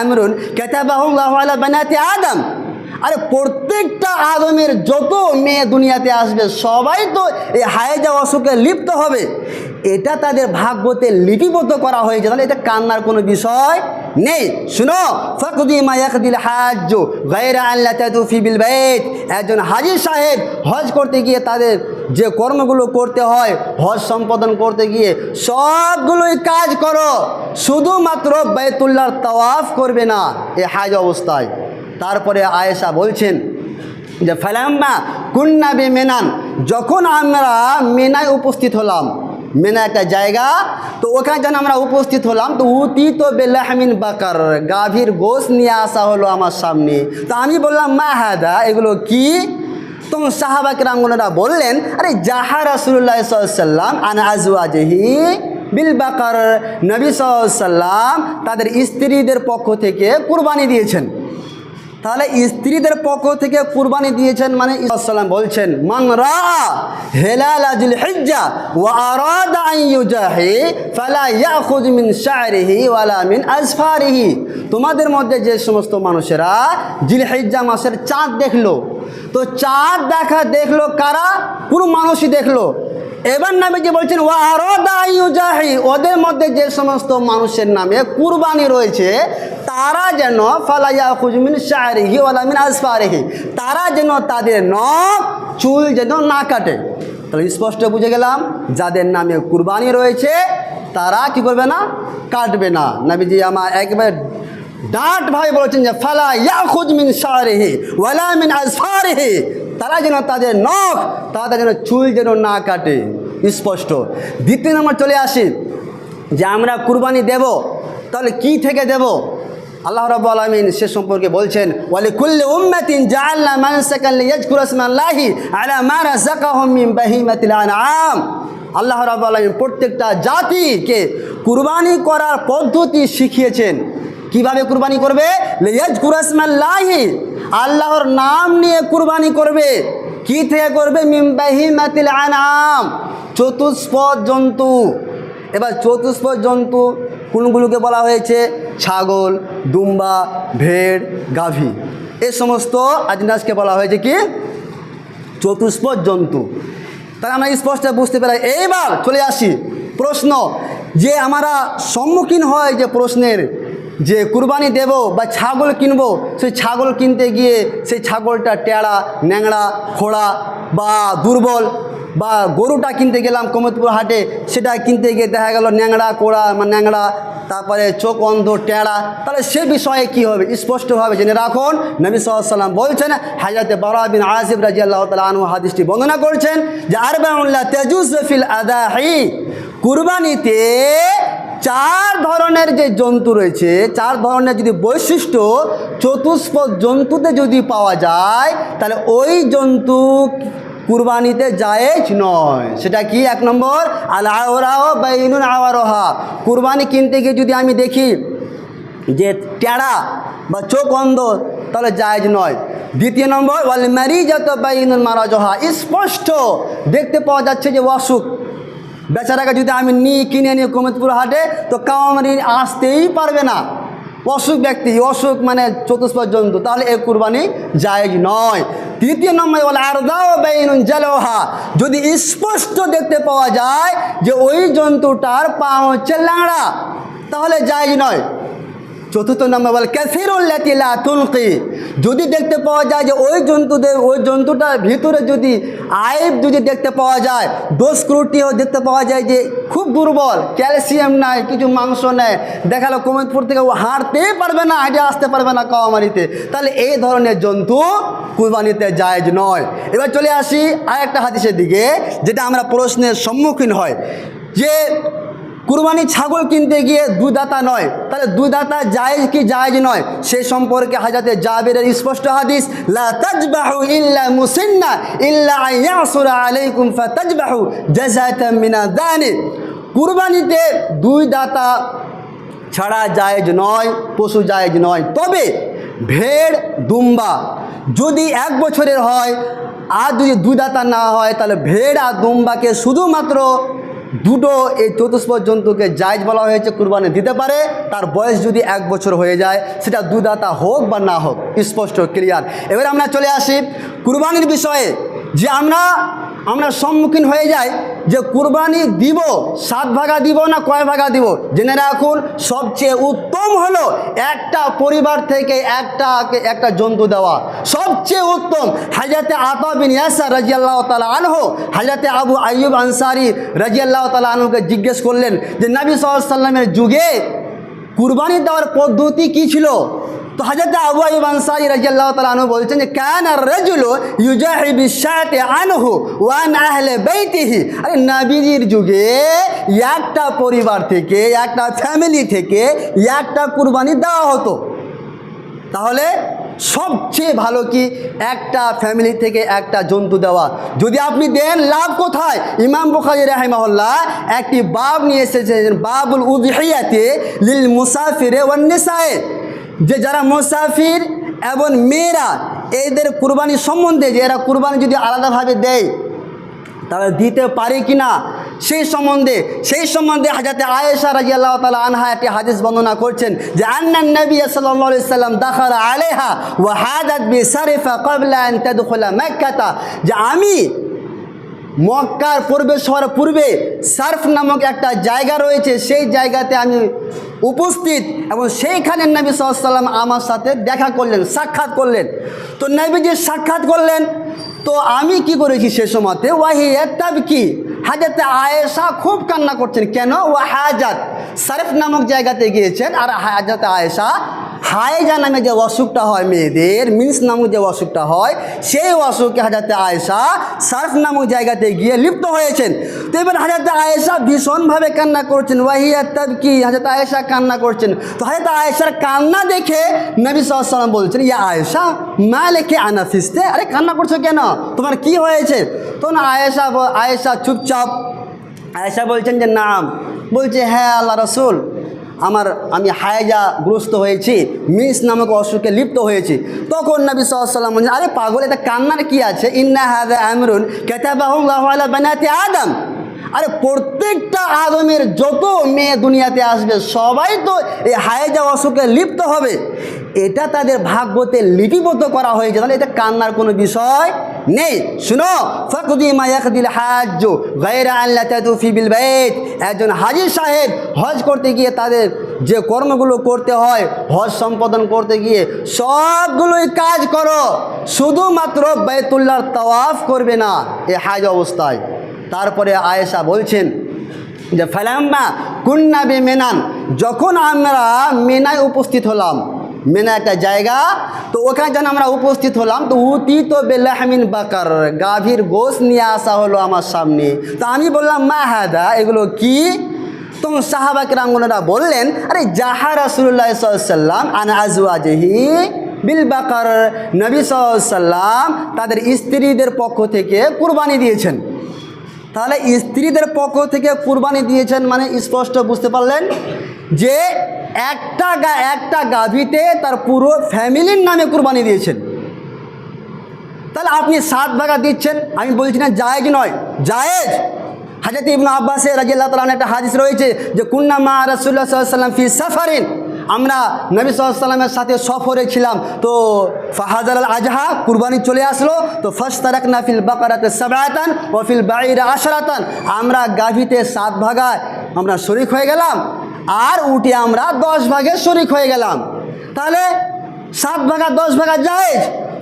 আমরুন কেতাবাহুল্লাহ আলা বানাতি আদম। আরে প্রত্যেকটা আদমের যত মেয়ে দুনিয়াতে আসবে, সবাই তো এই হায়েজা অসুখে লিপ্ত হবে। এটা তাদের ভাগ্যতে লিপিবদ্ধ করা হয়েছে, তাহলে এটা কান্নার কোনো বিষয় নেই। শুনো একজন হাজির সাহেব হজ করতে গিয়ে তাদের যে কর্মগুলো করতে হয়, হজ সম্পাদন করতে গিয়ে সবগুলোই কাজ করো। শুধুমাত্র বাইতুল্লাহর তওয়াফ করবে না, এ হাজ অবস্থায়। তারপরে আয়েশা বলছেন যে, ফালাম্মা কুন্না বে মেনান। যখন আমরা মেনায় উপস্থিত হলাম মেনা একটা জায়গা। তো ওখানে যখন আমরা উপস্থিত হলাম, তো উতি তো বেলাহমিন বাকার, গাভীর গোস নিয়ে আসা হলো আমার সামনে। তো আমি বললাম, মা হাদা, এগুলো কি? তখন সাহাবাক রামগুনেরা বললেন, আরে জাহা রাসুল্লাহ সাল্লাম আন বিল বাকার। নবী সাল্লাম তাদের স্ত্রীদের পক্ষ থেকে কুরবানি দিয়েছেন। তাহলে স্ত্রীদের পক্ষ থেকে কুরবানি দিয়েছেন মানে ইসলাম বলছেন ওয়ালা মিন তোমাদের মধ্যে যে সমস্ত মানুষেরা জিলহিজ্জা মাসের চাঁদ দেখল, তো চাঁদ দেখা দেখল কারা? পুরো মানুষই দেখল। এবার নামে বলছেন ওদের মধ্যে যে সমস্ত মানুষের নামে কুরবানি রয়েছে তারা যেন ফালাইয়া খুজমিন শাহরিহি ওয়ালামিন আসফারিহি, তারা যেন তাদের নখ, চুল যেন না কাটে। তাহলে স্পষ্ট বুঝে গেলাম, যাদের নামে কুরবানি রয়েছে, তারা কি করবে না? কাটবে না। নাবিজি আমার একবার ডাঁট ভাই বলেছেন যে ফালা ইয়া খুজমিন শাহরিহি ওয়ালামিন আসফারিহি, তারা যেন তাদের নখ তারা যেন চুল যেন না কাটে। স্পষ্ট। দ্বিতীয় নম্বর চলে আসি, যে আমরা কুরবানি দেব, তাহলে কি থেকে দেব? আল্লাহ রাব্বু আলামিন সে সম্পর্কে বলছেন ওয়ালি আল্লাহ রাব্বু আলামিন প্রত্যেকটা জাতিকে কুরবানি করার পদ্ধতি শিখিয়েছেন। কীভাবে কুরবানি করবে? আল্লাহর নাম নিয়ে কুরবানি করবে। কি থেকে করবে? আনাম চতুষ্পদ জন্তু। এবার চতুষ্পদ জন্তু কোনগুলোকে বলা হয়েছে? ছাগল, দুম্বা, ভেড়, গাভী। এ সমস্ত আজনাসকে বলা হয়েছে কি? চতুষ্পদ জন্তু। তাই আমরা স্পষ্ট বুঝতে পারি এইবার চলে আসি প্রশ্ন, যে আমরা সম্মুখীন হয় যে প্রশ্নের, যে কুরবানি দেব বা ছাগল কিনবো, সেই ছাগল কিনতে গিয়ে সেই ছাগলটা টেড়া ন্যাংড়া, খোড়া বা দুর্বল বা গরুটা কিনতে গেলাম কমতপুর হাটে, সেটা কিনতে গিয়ে দেখা গেল ন্যাংড়া, কোড়া মানে ন্যাংড়া তারপরে চোখ অন্ধ, টেড়া, তাহলে সে বিষয়ে কি হবে? স্পষ্টভাবে জেনে রাখুন, নবী সাল্লাম বলছেন, হাজরতে বারা বিন আসিফ রাজি আল্লাহ তালা আনু হাদিসটি বর্ণনা করছেন যে আরবাউল্লাহ তেজুস ফিল আদাহি কুরবানিতে চার ধরনের যে জন্তু রয়েছে, চার ধরনের যদি বৈশিষ্ট্য চতুষ্পদ জন্তুতে যদি পাওয়া যায়, তাহলে ওই জন্তু কুরবানিতে জায়েজ নয়। সেটা কি? এক নম্বর আল আওরাও আওয়ারোহা। কুরবানি কিনতে গিয়ে যদি আমি দেখি যে টেড়া বা চোখ অন্ধ, তাহলে জায়েজ নয়। দ্বিতীয় নম্বর ওয়াল ম্যারিজাত বাইনুন মারাজহা। স্পষ্ট দেখতে পাওয়া যাচ্ছে যে অসুখ। বেচারাকে যদি আমি নিই কিনে নিই কমিতপুর হাটে, তো কামারি আসতেই পারবে না। অসুখ ব্যক্তি, অসুখ মানে চতুষ্পদ জন্তু, তাহলে এ কুরবানি জায়েজ নয়। তৃতীয় নম্বর বলে, আরদাও বেইনুন জালোহা। যদি স্পষ্ট দেখতে পাওয়া যায় যে ওই জন্তুটার পা হচ্ছে ল্যাংড়া, তাহলে যাই নয়। চতুর্থ নম্বর বলে ক্যাসিরুল্লাতিলা তুলকি। যদি দেখতে পাওয়া যায় যে ওই জন্তুদের, ওই জন্তুটার ভিতরে যদি আইব যদি দেখতে পাওয়া যায়, দোষ ক্রুটিও দেখতে পাওয়া যায় যে খুব দুর্বল, ক্যালসিয়াম নাই, কিছু মাংস নেয় দেখাল কোমেদপুর থেকে ও হাঁটতেই পারবে না, হাঁটে আসতে পারবে না কাওয়ামারিতে তাহলে এই ধরনের জন্তু কুরবানিতে জায়েজ নয়। এবার চলে আসি আর একটা হাদিসের দিকে, যেটা আমরা প্রশ্নের সম্মুখীন হয়, যে কুরবানি ছাগল কিনতে গিয়ে দুদাতা নয়, তাহলে দুদাতা জায়েজ কি জায়েজ নয়? সে সম্পর্কে হাজাতে জাবেরের স্পষ্ট হাদিস, লা তাজবাহু ইল্লা মুসিন্না, ইল্লা আয়াসুরা আলাইকুম ফাতাজবাহু জাযাতাম মিনা দানি। কুরবানিতে দুই দাতা ছাড়া জায়েজ নয়, পশু জায়েজ নয়। তবে ভেড়, দুম্বা যদি এক বছরের হয়, আর যদি দুই দাতা না হয়, তাহলে ভেড় আর দুম্বাকে শুধুমাত্র দুটো এই চতুষ্পদ জন্তুকে জায়জ বলা হয়েছে, কুরবানি দিতে পারে, তার বয়স যদি এক বছর হয়ে যায়, সেটা দুদাতা হোক বা না হোক, স্পষ্ট ক্লিয়ার এবার আমরা চলে আসি কুরবানির বিষয়ে, যে আমরা আমরা সম্মুখীন হয়ে যাই যে কুরবানি দিব, সাত ভাগা দিব না কয় ভাগা দিব? জেনে রাখুন, সবচেয়ে উত্তম হলো একটা পরিবার থেকে একটা একটা জন্তু দেওয়া। সবচেয়ে উত্তম হাজাতে আতা বিন ইয়াসার রাজিয়াল্লাহ তালা আনহো হাজাতে আবু আইয়ুব আনসারি রাজিয়াল্লাহ তালা আনহুকে জিজ্ঞেস করলেন যে, নবী সাল্লামের যুগে কুরবানি দেওয়ার পদ্ধতি কি ছিল? তো হাজরত আবু আইব আনসারি রাজিয়াল্লাহ তাআলা বলছেন যে, কান আর রাজুলু ইউজাহি বিশাতি আনহু ওয়ান আহলে বাইতিহি। আরে নবীজির যুগে একটা পরিবার থেকে, একটা ফ্যামিলি থেকে একটা কুরবানি দেওয়া হতো। তাহলে সবচেয়ে ভালো কি? একটা ফ্যামিলি থেকে একটা জন্তু দেওয়া। যদি আপনি দেন, লাভ কোথায়? ইমাম বুখারি রাহিমাহুল্লাহ একটি বাব নিয়ে এসেছেন, বাবুল উজহিয়াতে লিল মুসাফিরে ওয়ান্নিসায়ে যে যারা মুসাফির এবং মেয়েরা এদের কুরবানি সম্বন্ধে, যে এরা কুরবানি যদি আলাদাভাবে দেয় তারা দিতে পারে কি না সেই সম্বন্ধে সেই সম্বন্ধে হাজাতে আয়েশা রাজি আল্লাহ তালা আনহা একটি হাদিস বর্ণনা করছেন যে আন্নান নবী সাল্লাহ সাল্লাম দাখার আলেহা ও হাদাত বি সারিফা কবলা তাদখুলা মাক্কাতা। যে আমি মক্কার প্রবেশ হওয়ার পূর্বে সার্ফ নামক একটা জায়গা রয়েছে, সেই জায়গাতে আমি উপস্থিত এবং সেইখানে নবী সাল্লাম আমার সাথে দেখা করলেন, সাক্ষাৎ করলেন। তো নবী যে সাক্ষাৎ করলেন, তো আমি কি করেছি সে সময়তে? ওয়াহি তাব কি হাজাতে আয়েশা খুব কান্না করছেন। কেন? ও হাজাত সারেফ নামক জায়গাতে গিয়েছেন। আর হাজাতে আয়েশা হায়জা নামে যে অসুখটা হয় মেয়েদের, মিন্স নামক যে অসুখটা হয়, সেই অসুখে হাজাতে আয়েশা সার্ফ নামক জায়গাতে গিয়ে লিপ্ত হয়েছেন। তো এবার হাজাতে আয়েশা ভীষণভাবে কান্না করছেন। ওয়াহিয়া তাব কি হাজাতে আয়েশা কান্না করছেন। তো হাজাতে আয়েশার কান্না দেখে নবী সাল্লাম বলছেন, ইয়া আয়েশা মা লেখে আনা ফিসতে আরে, কান্না করছ কেন? তোমার কি হয়েছে? তখন আয়েশা আয়েশা চুপচাপ, আয়েশা বলছেন যে, নাম। বলছে হ্যাঁ আল্লাহ রসুল। আমার আমি হায়জা গ্রস্ত হয়েছি, মিস নামক অসুখে লিপ্ত হয়েছি। তখন নবী সাল্লাম বলছেন, আরে পাগল, এটা কান্নার কি আছে? ইন্না হাদা আমরুন কেতাবাহুল্লাহ আলা আদম। আরে প্রত্যেকটা আদমের যত মেয়ে দুনিয়াতে আসবে, সবাই তো এই হায়জা অসুখে লিপ্ত হবে। এটা তাদের ভাগ্যতে লিপিবদ্ধ করা হয়েছে, তাহলে এটা কান্নার কোনো বিষয় নেই। শুনো ফকদি মায়াকদিল হাজ গায়রা আল্লাহ তাতুফি বিল বাইত। একজন হাজির সাহেব হজ করতে গিয়ে তাদের যে কর্মগুলো করতে হয়, হজ সম্পাদন করতে গিয়ে সবগুলোই কাজ করো। শুধুমাত্র বাইতুল্লাহর তাওয়াফ করবে না এ হাজ অবস্থায়। তারপরে আয়েশা বলছেন যে, ফালাম্মা কুন্না বে মেনান। যখন আমরা মেনায় উপস্থিত হলাম মেনা একটা জায়গা। তো ওখানে যেন আমরা উপস্থিত হলাম, তো উতি তো বেলাহমিন বাকার গাভীর গোস নিয়ে আসা হলো আমার সামনে। তো আমি বললাম, মা হাদা, এগুলো কি? তখন সাহাবাক রাঙ্গনেরা বললেন, আরে জাহা রাসুল্লাহ সাল্লাম আনা আজওয়াজহি বিল বাকার। নবী সাল্লাম তাদের স্ত্রীদের পক্ষ থেকে কুরবানি দিয়েছেন। তাহলে স্ত্রীদের পক্ষ থেকে কুরবানি দিয়েছেন মানে স্পষ্ট বুঝতে পারলেন যে একটা গা, একটা গাভীতে তার পুরো ফ্যামিলির নামে কুরবানি দিয়েছেন। তাহলে আপনি সাত ভাগা দিচ্ছেন, আমি বলছি না জায়েজ নয়, জায়েজ। হাজরত ইবনু আব্বাসে রাজিয়াল্লাহ তালান একটা হাদিস রয়েছে যে, কুন্না মা রসুল্লাহ সাল্লাম ফি সাফারিন। আমরা নবী সাল্লামের সাথে সফরে ছিলাম, তো ফাহাজার আল আজহা কুরবানি চলে আসলো, তো ফার্স্ট তারাক নাফিল বাকারাতে সাবায়াতান ও ফিল বাইরা আশরাতান। আমরা গাভীতে সাত ভাগায় আমরা শরিক হয়ে গেলাম আর উঠে আমরা দশ ভাগে শরিক হয়ে গেলাম। তাহলে সাত ভাগা দশ ভাগা যায়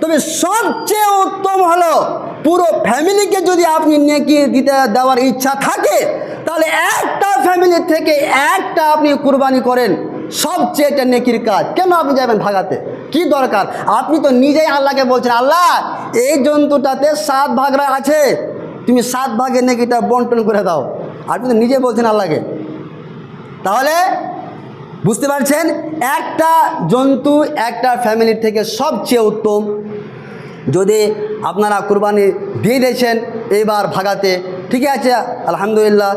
তবে সবচেয়ে উত্তম হলো পুরো ফ্যামিলিকে যদি আপনি নেকি দিতে দেওয়ার ইচ্ছা থাকে, তাহলে একটা ফ্যামিলি থেকে একটা আপনি কুরবানি করেন। সবচেয়ে এটা নেকির কাজ। কেন আপনি যাবেন ভাগাতে? কি দরকার? আপনি তো নিজেই আল্লাহকে বলছেন, আল্লাহ, এই জন্তুটাতে সাত ভাগরা আছে। তুমি সাত ভাগে নেকিটা বন্টন করে দাও। আপনি তো নিজে বলছেন আল্লাহকে। তাহলে বুঝতে পারছেন, একটা জন্তু একটা ফ্যামিলির থেকে সবচেয়ে উত্তম। যদি আপনারা কুরবানি দিয়ে দিয়েছেন, এইবার ভাগাতে ঠিক আছে, আলহামদুলিল্লাহ।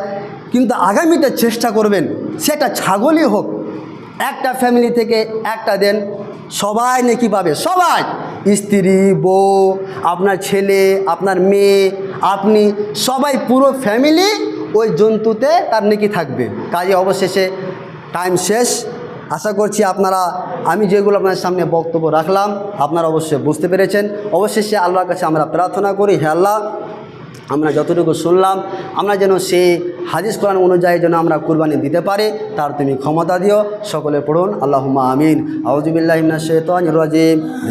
কিন্তু আগামীতে চেষ্টা করবেন, সেটা ছাগলই হোক, একটা ফ্যামিলি থেকে একটা দেন, সবাই নাকি পাবে, সবাই। স্ত্রী, বউ, আপনার ছেলে, আপনার মেয়ে, আপনি, সবাই পুরো ফ্যামিলি ওই জন্তুতে তার নেকি থাকবে। কাজে অবশেষে টাইম শেষ। আশা করছি আপনারা, আমি যেগুলো আপনার সামনে বক্তব্য রাখলাম, আপনারা অবশ্যই বুঝতে পেরেছেন। অবশেষে আল্লাহর কাছে আমরা প্রার্থনা করি, হে আল্লাহ, আমরা যতটুকু শুনলাম, আমরা যেন সেই হাদিস কোরআন অনুযায়ী যেন আমরা কুরবানি দিতে পারি, তার তুমি ক্ষমতা দিও। সকলে পড়ুন, আল্লাহুম্মা আমিন। আউজুবিল্লাহ ইমনা শেতানির রাজিম।